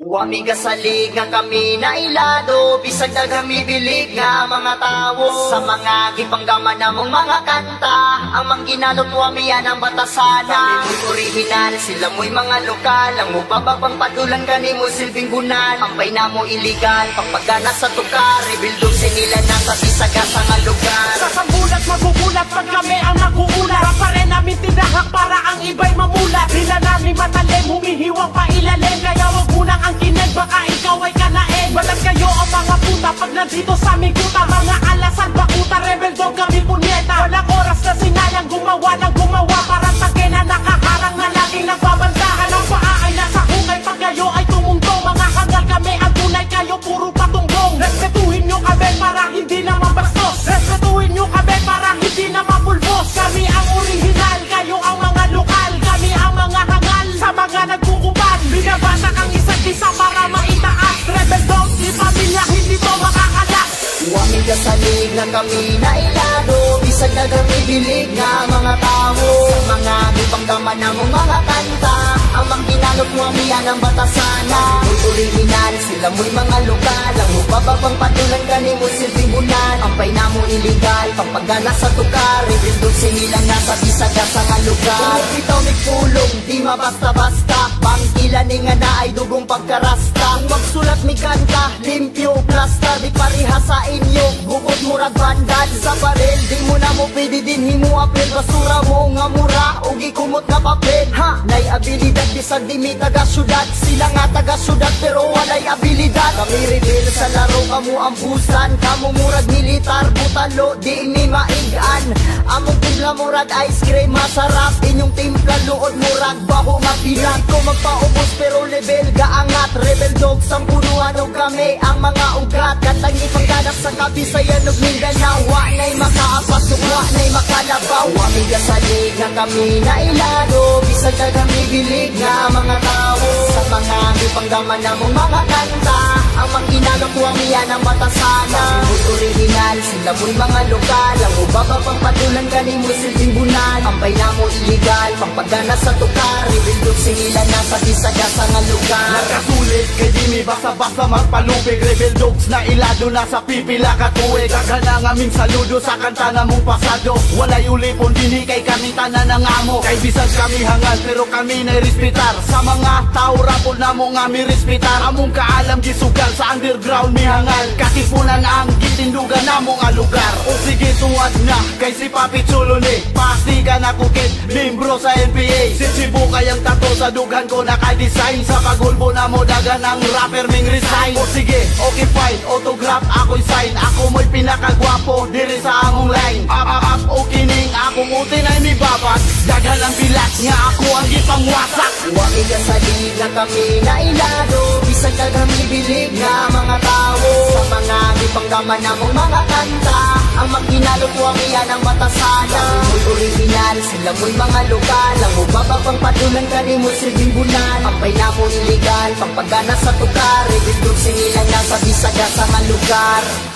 Wami gasalig nga kami na ilado Bisag na kami bilig nga mga tao. Sa mga gipanggaman namong mga kanta Ang mangginalot wami yan ang batasana. Kami mo'y original, sila mo'y mga lokal. Ang mupababang padulan gani mo silbing bunan Ang na mo iligal, pagpagana sa tukar Rebuildong sinila na sa bisaga sa nga lugar aming kuta Mga alasan, bakuta, rebel dog kami punyeta. Walang oras na sinayang gumawa ng gumawa nga kami na ilado Bisag na kami bilig nga mga tao mga gipanggaman namong mga kanta Ang mangginalot wami yan ang batasana Mo'y original, sila mo'y mga pampagana sa tukar Rebuildong sinila nga sa bisaga sa nga lugar. Kung bitaw may pulong, di mabasta-basta. Pangkilan ni nga na ay dugong pagkarasta. Kung magsulat mi kanta, limpyo, plasta Di pareha sa inyo, bukod murag bandad Sa baril, di mo na mo pwede din himu apel Basura mo nga mura, o gikumot na papel. Ha, nay abilidad, bisag di mi taga syudad. Sila nga taga syudad, pero walay abilidad. Kami rebel sa laro, kamu ang busan Kamu murag militar, butalo, di mi maigan Among timpla murag ice cream, masarap. Inyong timpla, luod murag, baho mapilat Ko magpaubos, pero level gaangat. Rebel dogs, ang punuan o kami Ang mga ugat, katang ipagkanak sa kabisayan ug Mindanao. Wa na'y makaapas, ug wa na'y makalabaw. Wami gasalig nga kami na ilado Bisag na kami bilig Sa mga ipanggaman namong mga kanta. Ang mangginalok wami yan ang batasana Mo'y original, sila mo'y mga lokal. Ang ubaba pang patulan gani mo silbing bunan Ang na mo illegal, pampagana sa tukar. Rebuildog sinila na bisaga sa nga lugar. Nagkasulit kay di mi basta-basta magpalupig Rebel dogs na ilado na sa pipila katuig Daghan ang aming saludo sa kanta na mong pasado. Walay ulipon dini kay kami tanan ng Kay bisag kami hangal pero kami na respetar. Sa mga tao rapol na mo nga mi respetar. Among kaalam gisugal sa underground mi hangal. Katipunan ang gitindugan na mo nga lugar. O sige tuwad na kay si Papi Chulo ni. Pasti ka na kukit, membro sa NPA Si Cebu kayang tato sa dughan ko naka-design. Sa pagulbo na mo dagan ng rapper ming resign. O sige, okay fine, autograph ako'y sign. Ako mo'y pinakagwapo, diri ang nga ako ang gipangwasak Wami gasalig nga kami na ilado Bisag na kami bilig nga mga tao. Sa mga gipanggaman namong mga kanta Ang magkinalot wami yan ang batasana Mo'y original, sila mo'y mga lokal. Ang ubababang patulan gani mo silbing bulan Ang na mo illegal, pampagana sa tukar. Rebuildog sinila na sa bisaga sa nga lugar